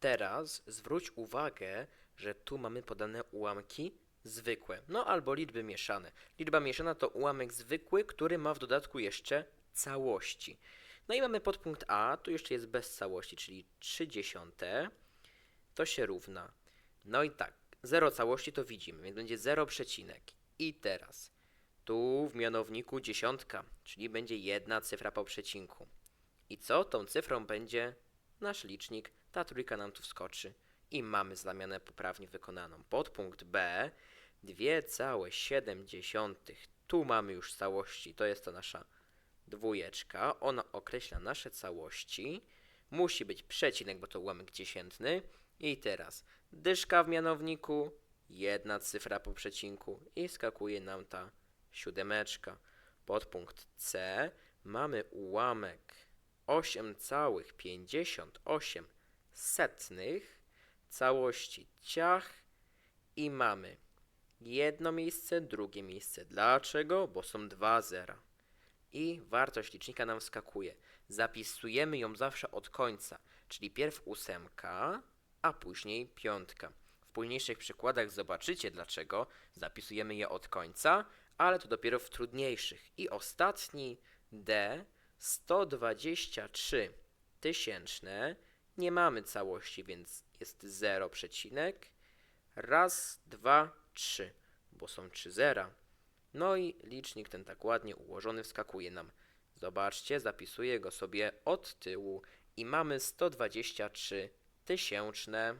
teraz zwróć uwagę, że tu mamy podane ułamki zwykłe, no albo liczby mieszane. Liczba mieszana to ułamek zwykły, który ma w dodatku jeszcze całości. No i mamy podpunkt A, tu jeszcze jest bez całości, czyli 3 dziesiąte, to się równa. No i tak, 0 całości to widzimy, więc będzie 0 przecinek. I teraz, tu w mianowniku dziesiątka, czyli będzie jedna cyfra po przecinku. I co tą cyfrą będzie nasz licznik? Ta trójka nam tu wskoczy. I mamy zamianę poprawnie wykonaną. Podpunkt B 2,7. Tu mamy już całości, to jest to nasza dwójeczka. Ona określa nasze całości. Musi być przecinek, bo to ułamek dziesiętny. I teraz dyszka w mianowniku, jedna cyfra po przecinku i skakuje nam ta siódemeczka. Podpunkt C mamy ułamek 8,58 setnych całości ciach i mamy jedno miejsce, drugie miejsce. Dlaczego? Bo są dwa zera. I wartość licznika nam wskakuje. Zapisujemy ją zawsze od końca, czyli pierw ósemka, a później piątka. W późniejszych przykładach zobaczycie dlaczego zapisujemy je od końca, ale to dopiero w trudniejszych. I ostatni D 123 tysięczne. Nie mamy całości, więc jest 0 przecinek. Raz, dwa, trzy, bo są trzy zera. No i licznik ten tak ładnie ułożony wskakuje nam. Zobaczcie, zapisuję go sobie od tyłu i mamy 123 tysięczne.